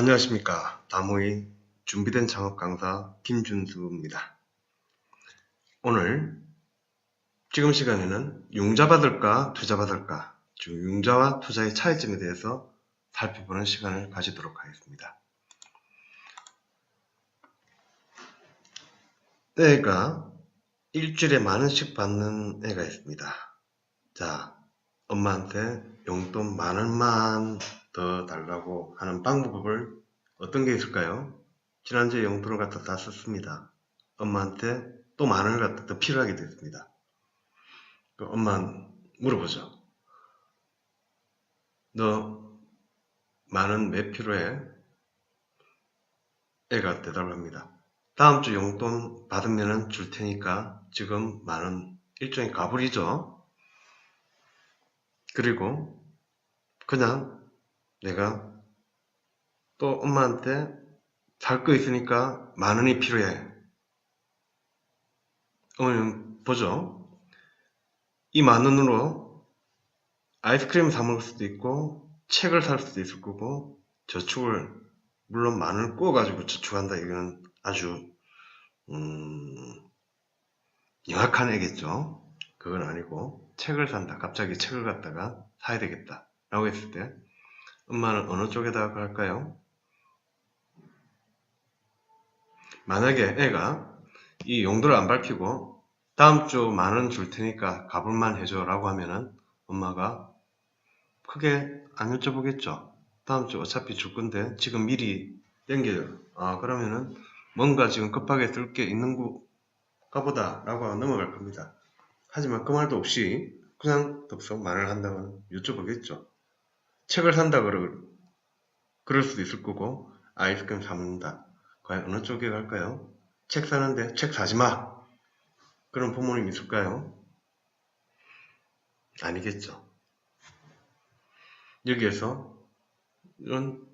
안녕하십니까. 다모의 준비된 창업 강사 김준수입니다. 오늘 지금 시간에는 융자 받을까 투자 받을까 즉 융자와 투자의 차이점에 대해서 살펴보는 시간을 가지도록 하겠습니다. 애가 일주일에 만 원씩 받는 애가 있습니다. 자, 엄마한테 용돈 만 원만 더 달라고 하는 방법을 어떤 게 있을까요? 지난주에 용돈을 갖다 다 썼습니다. 엄마한테 또 만 원을 갖다 더 필요하게 됐습니다. 그 엄마 물어보죠. 너 만원 왜 필요해? 애가 대답을 합니다. 다음 주 용돈 받으면 줄 테니까 지금 만원 일종의 가불이죠. 그리고 그냥 내가 또 엄마한테 살거 있으니까 만 원이 필요해. 어머님 보죠. 이 만 원으로 아이스크림 사 먹을 수도 있고 책을 살 수도 있을 거고 저축을 물론 만 원을 구워가지고 저축한다 이거는 아주 음, 영악한 애겠죠. 그건 아니고 책을 산다. 갑자기 책을 갖다가 사야 되겠다. 라고 했을 때 엄마는 어느 쪽에다가 갈까요? 만약에 애가 이 용도를 안 밝히고 다음 주 만 원 줄 테니까 가불만 해줘 라고 하면은 엄마가 크게 안 여쭤보겠죠. 다음 주 어차피 줄 건데 지금 미리 땡겨요. 아 그러면은 뭔가 지금 급하게 쓸게 있는 가 보다 라고 넘어갈 겁니다. 하지만 그 말도 없이 그냥 덥석 말을 한다면 여쭤보겠죠. 책을 산다 그러, 그럴 수도 있을 거고 아이스크림 사 먹는다. 과연 어느 쪽에 갈까요? 책 사는데 책 사지 마. 그런 부모님 있을까요? 아니겠죠. 여기에서 이런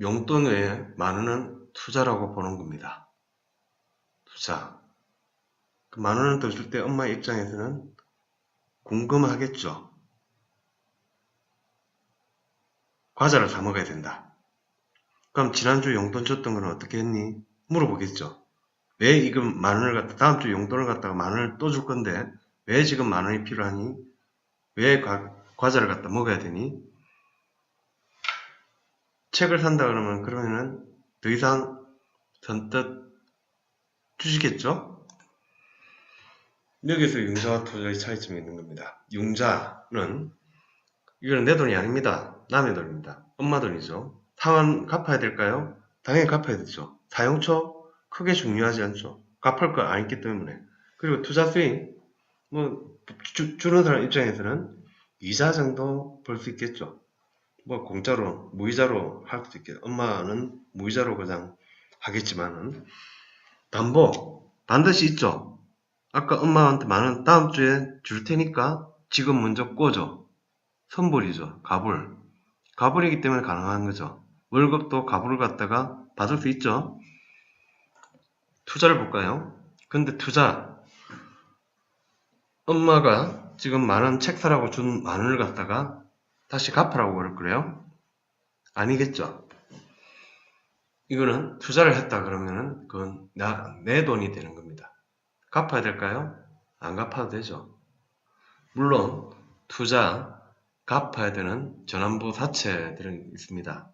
용돈 외에 만 원은 투자라고 보는 겁니다. 투자. 그 만 원을 더 줄 때 엄마 입장에서는 궁금하겠죠. 과자를 사 먹어야 된다. 그럼 지난주 용돈 줬던 건 어떻게 했니? 물어보겠죠. 왜 이거 만 원을 갖다 다음 주 용돈을 갖다가 만 원을 또 줄 건데 왜 지금 만 원이 필요하니? 왜 과, 과자를 갖다 먹어야 되니? 책을 산다 그러면 그러면은 더 이상 선뜻 주시겠죠? 여기서 융자와 투자의 차이점이 있는 겁니다. 융자는 이거는 내 돈이 아닙니다. 남의 돈입니다. 엄마 돈이죠. 상환 갚아야 될까요? 당연히 갚아야 되죠. 사용처 크게 중요하지 않죠. 갚을 거 아니기 때문에. 그리고 투자 수익 뭐 주, 주는 사람 입장에서는 이자 정도 벌 수 있겠죠. 뭐 공짜로 무이자로 할 수도 있겠죠. 엄마는 무이자로 그냥 하겠지만은 담보 반드시 있죠. 아까 엄마한테 만원 다음 주에 줄 테니까 지금 먼저 꿔줘. 선불이죠. 가불. 가불이기 때문에 가능한 거죠. 월급도 가불을 갖다가 받을 수 있죠. 투자를 볼까요? 근데 투자 엄마가 지금 만원 책 사라고 준 만원을 갖다가 다시 갚으라고 그럴 거예요? 아니겠죠. 이거는 투자를 했다 그러면은 그건 나, 내 돈이 되는 겁니다. 갚아야 될까요? 안 갚아도 되죠. 물론 투자 갚아야 되는 전환부 사채들은 있습니다.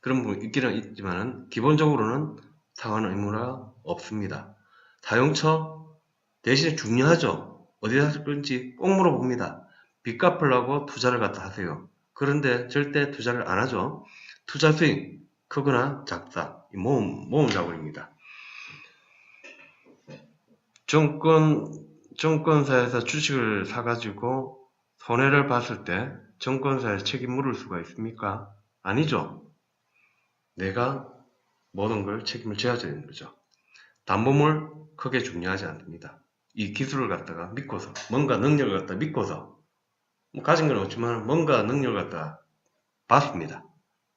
그런 부분 있기는 있지만 기본적으로는 상환 의무가 없습니다. 사용처 대신에 중요하죠. 어디다 쓸 건지 꼭 물어봅니다. 빚 갚으려고 투자를 갖다 하세요. 그런데 절대 투자를 안 하죠. 투자 수익 크거나 작다. 모험, 모험 자본입니다. 정권, 정권사에서 주식을 사가지고 손해를 봤을 때 정권사에 책임 물을 수가 있습니까? 아니죠. 내가 모든 걸 책임을 져야 되는 거죠. 담보물 크게 중요하지 않습니다. 이 기술을 갖다가 믿고서 뭔가 능력을 갖다 믿고서 뭐 가진 건 없지만 뭔가 능력을 갖다 받습니다.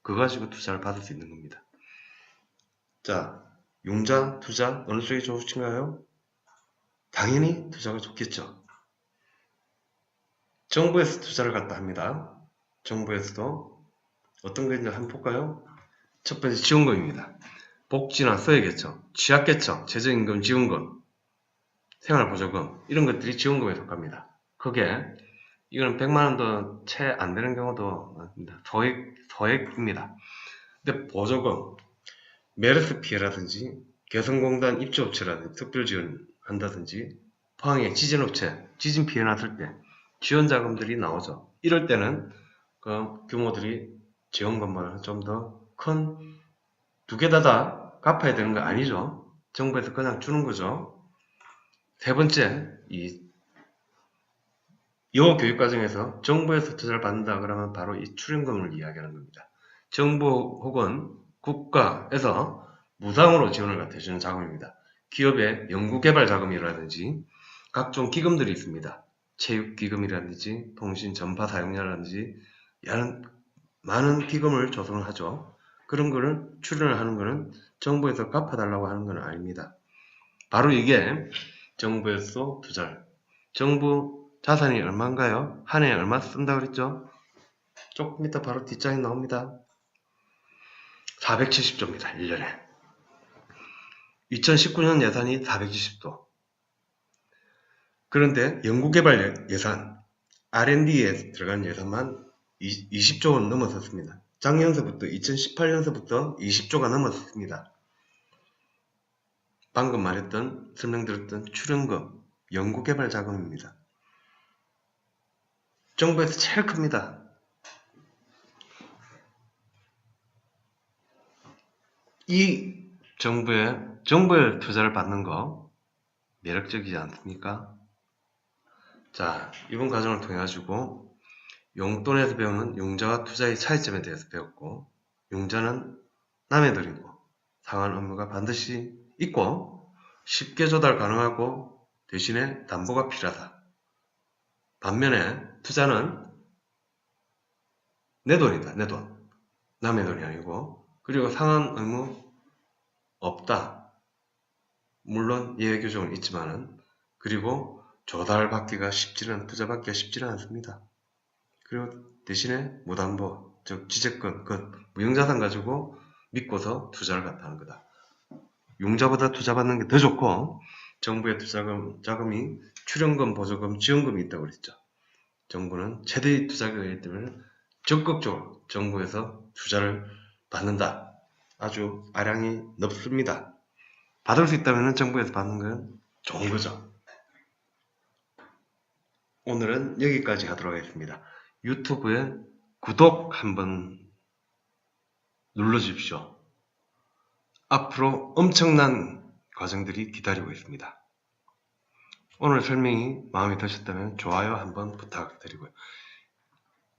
그거 가지고 투자를 받을 수 있는 겁니다. 자, 용자, 투자 어느 쪽이 좋으신가요? 당연히 투자가 좋겠죠. 정부에서 투자를 갖다 합니다. 정부에서도 어떤 게 있는지 한번 볼까요? 첫 번째 지원금입니다. 복지나 써야겠죠. 취약계층, 최저임금 지원금, 생활보조금 이런 것들이 지원금에 속합니다. 그게 이거는 100만 원도 채 안 되는 경우도 많습니다. 소액, 소액입니다. 근데 보조금, 메르스 피해라든지 개성공단 입주업체라든지 특별 지원한다든지 포항의 지진업체, 지진 피해 났을 때 지원 자금들이 나오죠. 이럴 때는 그 규모들이 지원금보다 좀더 큰 두 개 다다 갚아야 되는 거 아니죠. 정부에서 그냥 주는 거죠. 세 번째, 이요 교육 과정에서 정부에서 투자를 받는다 그러면 바로 이 출연금을 이야기하는 겁니다. 정부 혹은 국가에서 무상으로 지원을 갖다 주는 자금입니다. 기업의 연구개발 자금이라든지 각종 기금들이 있습니다. 체육기금이라든지 통신 전파 사용료라든지 많은 기금을 조성을 하죠. 그런 거를 출연을 하는 거는 정부에서 갚아달라고 하는 건 아닙니다. 바로 이게 정부에서 투자를 정부 자산이 얼마인가요? 한 해에 얼마 쓴다 그랬죠? 조금 이따 바로 뒷장에 나옵니다. 470조입니다. 1년에. 2019년 예산이 470조. 그런데 연구개발 예산, R&D에 들어간 예산만 20조 원 넘어섰습니다. 작년서부터 2018년서부터 20조가 넘었습니다. 방금 말했던 설명드렸던 출연금, 연구개발 자금입니다. 정부에서 제일 큽니다. 이 정부의 정부의 투자를 받는 거 매력적이지 않습니까? 자, 이번 과정을 통해 가지고 용돈에서 배우는 용자와 투자의 차이점에 대해서 배웠고 용자는 남의 들이고 상환 업무가 반드시 있고 쉽게 조달 가능하고 대신에 담보가 필요하다. 반면에 투자는 내 돈이다. 내 돈. 남의 돈이 아니고 그리고 상환 의무 없다. 물론 예외 규정은 있지만은 그리고 조달받기가 쉽지는 투자받기가 쉽지는 않습니다. 그리고 대신에 무담보 즉 지재권 그 무형자산 가지고 믿고서 투자를 갖다 하는 거다. 용자보다 투자받는 게 더 좋고 정부의 투자금 자금이 출연금, 보조금, 지원금이 있다고 그랬죠. 정부는 최대의 투자금이기 때문에 적극적으로 정부에서 투자를 받는다. 아주 아량이 넓습니다. 받을 수 있다면 정부에서 받는 건 좋은 거죠. 오늘은 여기까지 하도록 하겠습니다. 유튜브에 구독 한번 눌러주십시오. 앞으로 엄청난 과정들이 기다리고 있습니다. 오늘 설명이 마음에 드셨다면 좋아요 한번 부탁드리고요.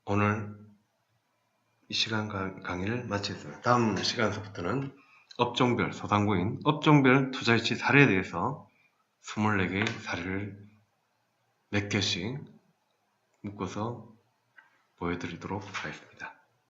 오늘 이 시간 강- 강의를 마치겠습니다. 다음 시간서부터는 업종별 소상공인 업종별 투자유치 사례에 대해서 24개의 사례를 몇 개씩 묶어서 보여드리도록 하겠습니다.